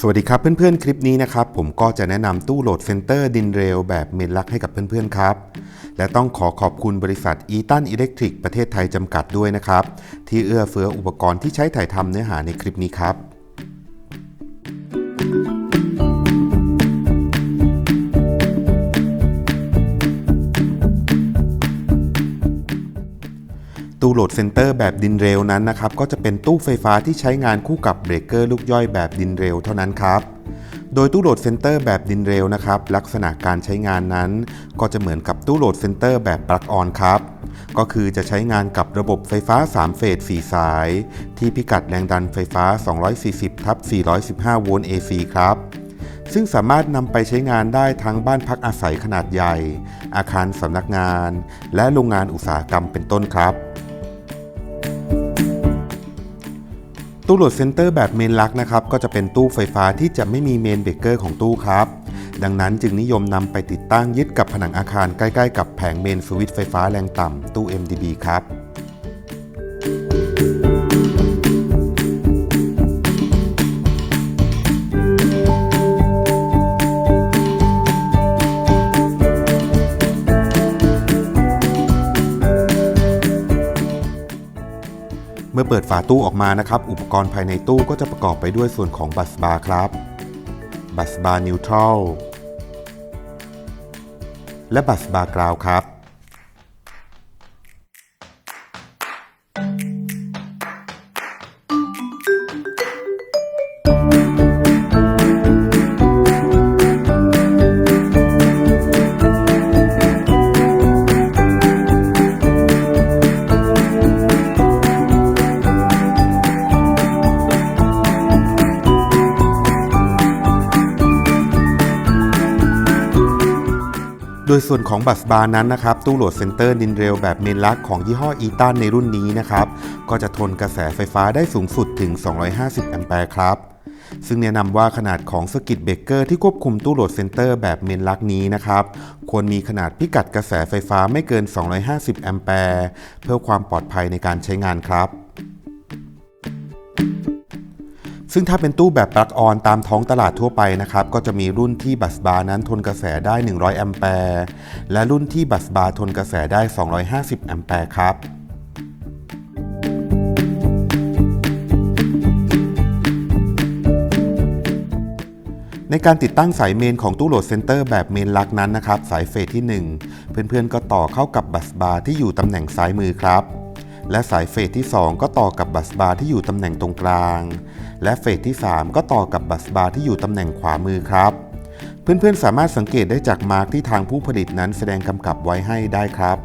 สวัสดีครับเพื่อนๆ คลิปนี้นะครับผมก็จะแนะนำตู้โหลดเซนเตอร์ดินเรลแบบเมนลักให้กับเพื่อนๆ ครับ และต้องขอขอบคุณบริษัทอีตันอิเล็กทริกประเทศไทยจำกัดด้วยนะครับ ที่เอื้อเฟื้ออุปกรณ์ที่ใช้ถ่ายทำเนื้อหาในคลิปนี้ครับ ตู้โหลดเซนเตอร์แบบดินเรลนั้นนะครับก็จะเป็นตู้ไฟฟ้าที่ใช้งานคู่กับเบรกเกอร์ลูกย่อยแบบดินเรลเท่านั้นครับโดยตู้โหลดเซนเตอร์แบบดินเรลนะครับลักษณะการใช้งานนั้น ก็จะเหมือนกับตู้โหลดเซนเตอร์แบบปลั๊กออนครับ ก็คือจะใช้งานกับระบบไฟฟ้า 3 เฟส 4 สาย ที่พิกัดแรงดันไฟฟ้า 240ทับ415 โวลต์ AC ครับซึ่งสามารถนำไปใช้งานได้ทั้งบ้านพักอาศัยขนาดใหญ่ อาคารสำนักงาน และโรงงานอุตสาหกรรมเป็นต้นครับ ตู้โหลดเซนเตอร์แบบเมนลักนะครับก็จะเป็นตู้ไฟฟ้าที่จะไม่มีเมนเบรกเกอร์ของตู้ครับ ดังนั้นจึงนิยมนำไปติดตั้งยึดกับผนังอาคารใกล้ ๆ กับแผงเมนสวิตช์ไฟฟ้าแรงต่ำตู้ MDB ครับ อเปิดฝาตู้ออกมานะครับ อุปกรณ์ภายในตู้ก็จะประกอบไปด้วยส่วนของบัสบาร์ครับ บัสบาร์นิวทรัลและบัสบาร์กราวครับ โดยส่วนของบัสบาร์นั้นนะครับตู้โหลดเซนเตอร์ดินเรลแบบเมนลักของยี่ห้ออีตันในรุ่นนี้นะครับก็จะทนกระแสไฟฟ้าได้สูงสุดถึง 250 แอมแปร์ครับซึ่งแนะนำว่าขนาดของสกิตเบเกอร์ที่ควบคุมตู้โหลดเซนเตอร์แบบเมนลักนี้นะครับ ควรมีขนาดพิกัดกระแสไฟฟ้าไม่เกิน 250 แอมแปร์ เพื่อความปลอดภัยในการใช้งานครับ ซึ่งถ้าเป็นตู้แบบปลั๊กออนตามท้องตลาดทั่วไปนะครับ ก็จะมีรุ่นที่บัสบาร์นั้นทนกระแสได้ 100 แอมแปร์และรุ่นที่บัสบาร์ทนกระแสได้ 250 แอมแปร์ครับในการติดตั้งสายเมนของตู้โหลดเซนเตอร์แบบเมนลักนั้นนะครับ สายเฟสที่ 1 เพื่อนๆก็ต่อเข้ากับบัสบาร์ที่อยู่ตำแหน่งซ้ายมือครับ และสายเฟสที่ 2 ก็ต่อกับบัสบาร์ที่อยู่ตำแหน่งตรงกลาง และเฟสที่ 3 ก็ต่อกับบัสบาร์ที่อยู่ตำแหน่งขวามือครับ เพื่อนๆสามารถสังเกตได้จากมาร์กที่ทางผู้ผลิตนั้นแสดงกำกับไว้ให้ได้ครับ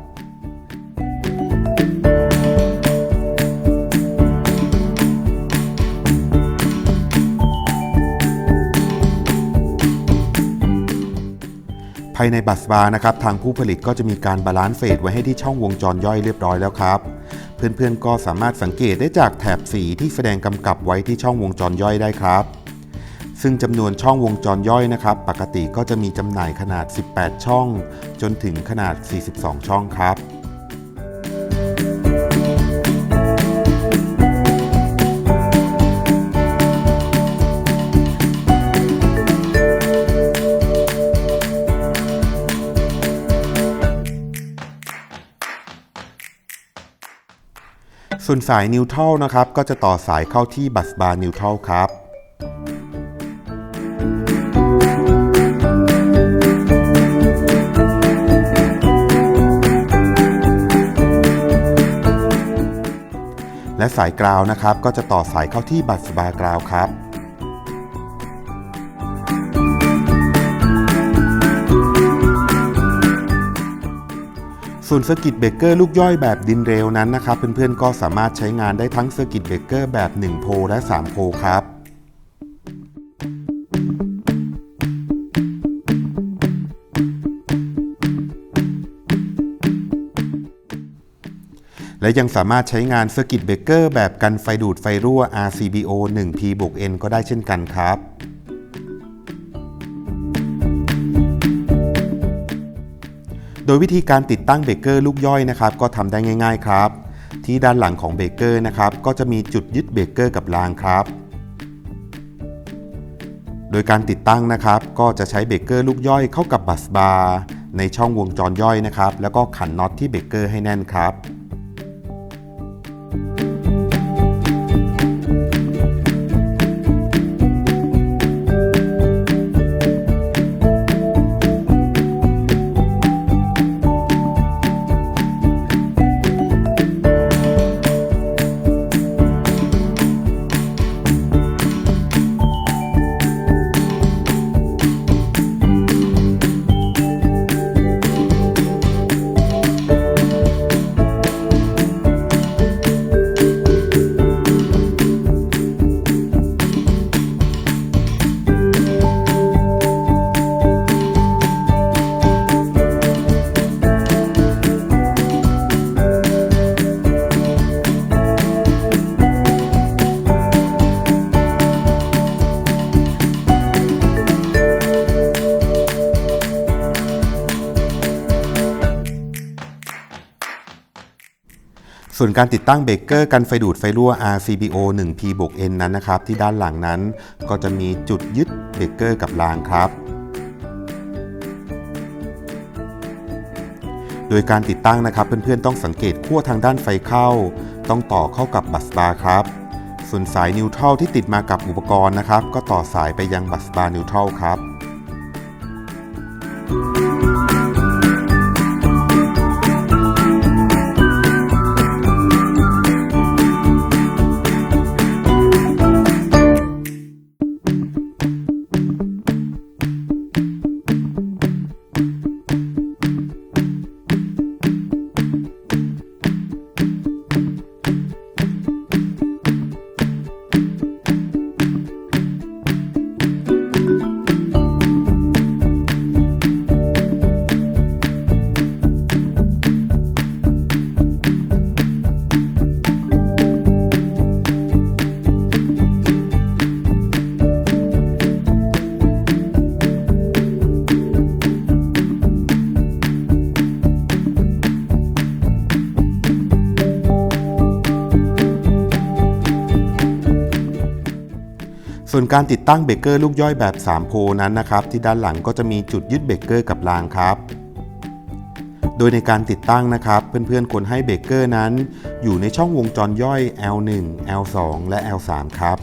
ภายในบัสบาร์นะครับทางผู้ผลิตก็จะมีการบาลานซ์เฟสไว้ให้ที่ช่องวงจรย่อยเรียบร้อยแล้วครับ เพื่อนๆก็สามารถสังเกตได้จากแถบสีที่แสดงกำกับไว้ที่ช่องวงจรย่อยได้ครับ ซึ่งจำนวนช่องวงจรย่อยนะครับ ปกติก็จะมีจำหน่ายขนาด 18 ช่อง จนถึงขนาด 42 ช่องครับ ส่วนสายนิวทรัลนะครับ ก็จะต่อสายเข้าที่บัสบาร์นิวทรัลครับและสายกราวนะครับ ก็จะต่อสายเข้าที่บัสบาร์กราวครับ ส่วนเซอร์กิตเบรกเกอร์ลูกย่อยแบบดินเรลนั้นนะครับเพื่อนๆก็สามารถใช้งานได้ทั้งเซอร์กิตเบรกเกอร์แบบ 1 โพลและ 3 โพลครับและยังสามารถใช้งานเซอร์กิตเบรกเกอร์แบบกันไฟดูดไฟรั่ว RCBO 1P บวก N ก็ได้เช่นกันครับ ดยวิธีการติดตั้งเบเกอร์ลูกย่อยนะครับก็ทำได้ง่าย ๆ ครับ ที่ด้านหลังของเบเกอร์นะครับก็จะมีจุดยึดเบเกอร์กับรางครับ โดยการติดตั้งนะครับ ก็จะใช้เบเกอร์ลูกย่อยเข้ากับบัสบาร์ในช่องวงจรย่อยนะครับ แล้วก็ขันน็อตที่เบเกอร์ให้แน่นครับ ส่วนการติดตั้งเบรกเกอร์กันไฟดูดไฟรั่ว RCBO 1P บวก N นั้นนะครับ ที่ด้านหลังนั้นก็จะมีจุดยึดเบรกเกอร์กับรางครับ โดยการติดตั้งนะครับเพื่อนๆต้องสังเกตขั้วทางด้านไฟเข้า ต้องต่อเข้ากับบัสบาร์ครับ ส่วนสายนิวทรัลที่ติดมากับอุปกรณ์นะครับ ก็ต่อสายไปยังบัสบาร์นิวทรัลครับ ส่วนการติดตั้งเบรกเกอร์ลูกย่อยแบบ 3 โพนั้นนะครับที่ด้านหลังก็จะมีจุดยึดเบรกเกอร์กับรางครับ โดยในการติดตั้งนะครับเพื่อนๆควรให้เบรกเกอร์นั้น อยู่ในช่องวงจรย่อย L1 L2 และ L3 ครับ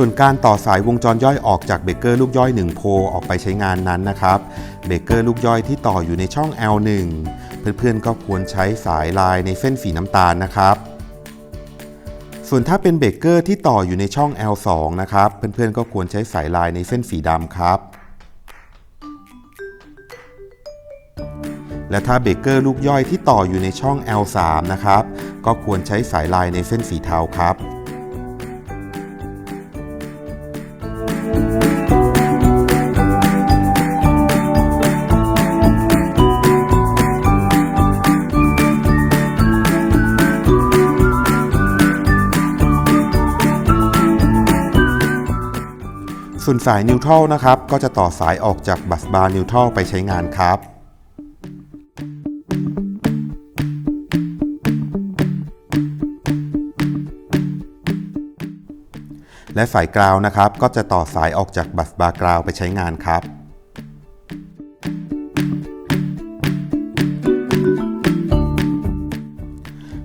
ส่วนการต่อสายวงจรย่อยออกจากเบรกเกอร์ลูกย่อย 1 โพลออกไปใช้งานนั้นนะครับเบรกเกอร์ลูกย่อยที่ต่ออยู่ในช่อง L1 เพื่อนๆก็ควรใช้สายลายในเส้นสีน้ำตาลนะครับส่วนถ้าเป็นเบรกเกอร์ที่ต่ออยู่ในช่อง L2 นะครับเพื่อนๆก็ควรใช้สายลายในเส้นสีดำครับและถ้าเบเกอร์ลูกย่อยที่ต่ออยู่ในช่อง L3 นะครับ ก็ควรใช้สายลายในเส้นสีเทาครับ ส่วนสายนิวทรัลนะครับ ก็จะต่อสายออกจากบัสบาร์นิวทรัลไปใช้งานครับและสายกราวนะครับ ก็จะต่อสายออกจากบัสบาร์กราวไปใช้งานครับ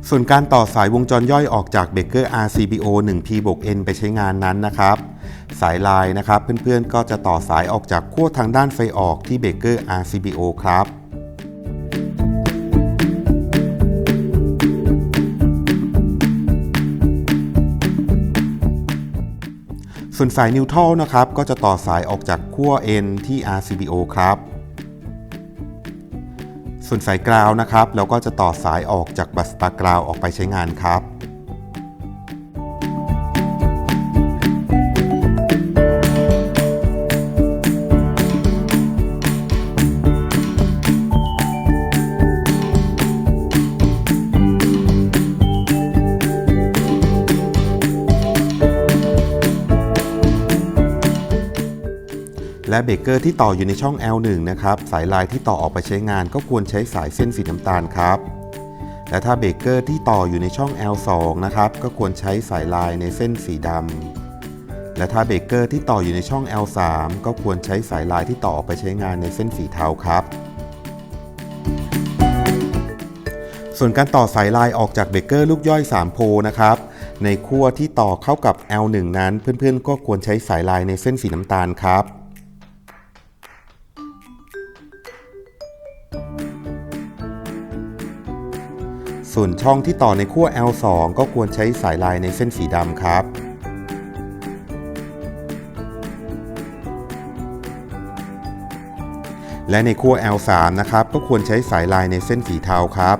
ส่วนการต่อสายวงจรย่อยออกจากเบเกอร์ RCBO 1P บก N ไปใช้งานนั้นนะครับ สายลายนะครับ เพื่อนๆก็จะต่อสายออกจากขั้วทางด้านไฟออกที่เบเกอร์ RCBO ครับส่วนสายนิวทรัลนะครับก็จะต่อสายออกจากขั้ว N ที่ RCBO ครับ ส่วนสายกราวนะครับ เราก็จะต่อสายออกจากบัสตากราวออกไปใช้งานครับ และเบรกเกอร์ที่ต่ออยู่ในช่อง L1 นะครับ สายลายที่ต่อออกไปใช้งานก็ควรใช้สายเส้นสีน้ำตาลครับ และถ้าเบรกเกอร์ที่ต่ออยู่ในช่อง L2 นะครับ ก็ควรใช้สายลายในเส้นสีดำ และถ้าเบรกเกอร์ที่ต่ออยู่ในช่อง L3 ก็ควรใช้สายลายที่ต่อออกไปใช้งานในเส้นสีเทาครับส่วนการต่อสายลายออกจากเบรกเกอร์ลูกย่อย 3 โพลนะครับ ในขั้วที่ต่อเข้ากับ L1 นั้น เพื่อนๆ ก็ควรใช้สายลายในเส้นสีน้ำตาลครับ ส่วนช่องที่ต่อในขั้ว L2 ก็ควรใช้สายลายในเส้นสีดำครับ และในขั้ว L3 นะครับ ก็ควรใช้สายลายในเส้นสีเทาครับ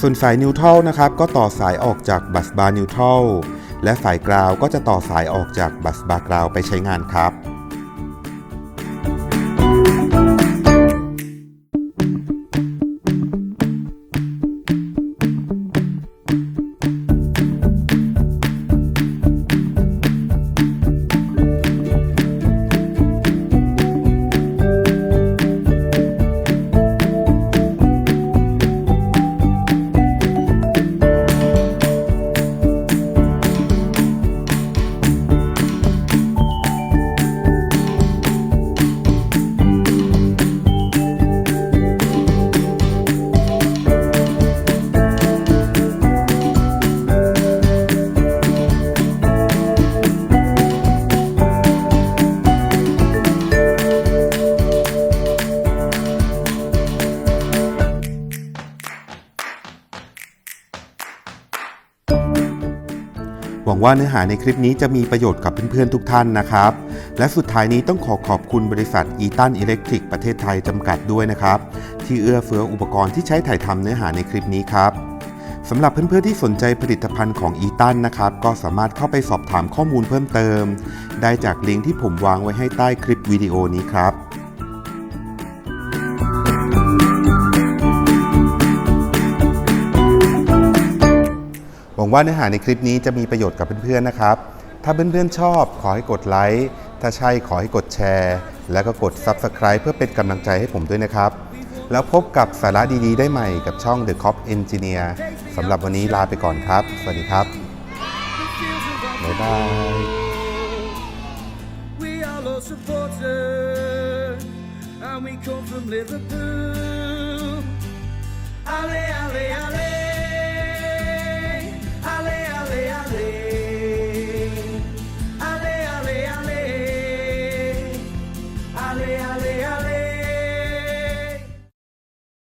ส่วนสายนิวทรัลนะครับ ก็ต่อสายออกจากบัสบาร์นิวทรัลและสายกราวก็จะต่อสายออกจากบัสบาร์กราวไปใช้งานครับ หวังว่าเนื้อหาในคลิปนี้จะมีประโยชน์กับเพื่อนๆทุกท่านนะครับ และสุดท้ายนี้ต้องขอขอบคุณบริษัทอีตันอิเล็กทริกประเทศไทยจำกัดด้วยนะครับ ที่เอื้อเฟื้ออุปกรณ์ที่ใช้ถ่ายทำเนื้อหาในคลิปนี้ครับสำหรับเพื่อนๆที่สนใจผลิตภัณฑ์ของอีตันนะครับ ก็สามารถเข้าไปสอบถามข้อมูลเพิ่มเติม ได้จากลิงก์ที่ผมวางไว้ให้ใต้คลิปวิดีโอนี้ครับ หวังว่าเนื้อหาในคลิปนี้จะมีประโยชน์กับเพื่อนๆนะครับ ถ้าเพื่อนๆชอบขอให้กดไลค์ ถ้าใช่ขอให้กดแชร์ แล้วก็กด Subscribe เพื่อเป็นกำลังใจให้ผมด้วยนะครับ แล้วพบกับสาระดีๆ ได้ใหม่กับช่อง The Cop Engineer สำหรับวันนี้ลาไปก่อนครับ สวัสดีครับ บ๊ายบาย We are all supporters, and we come from Liverpool. Ale, ale, ale.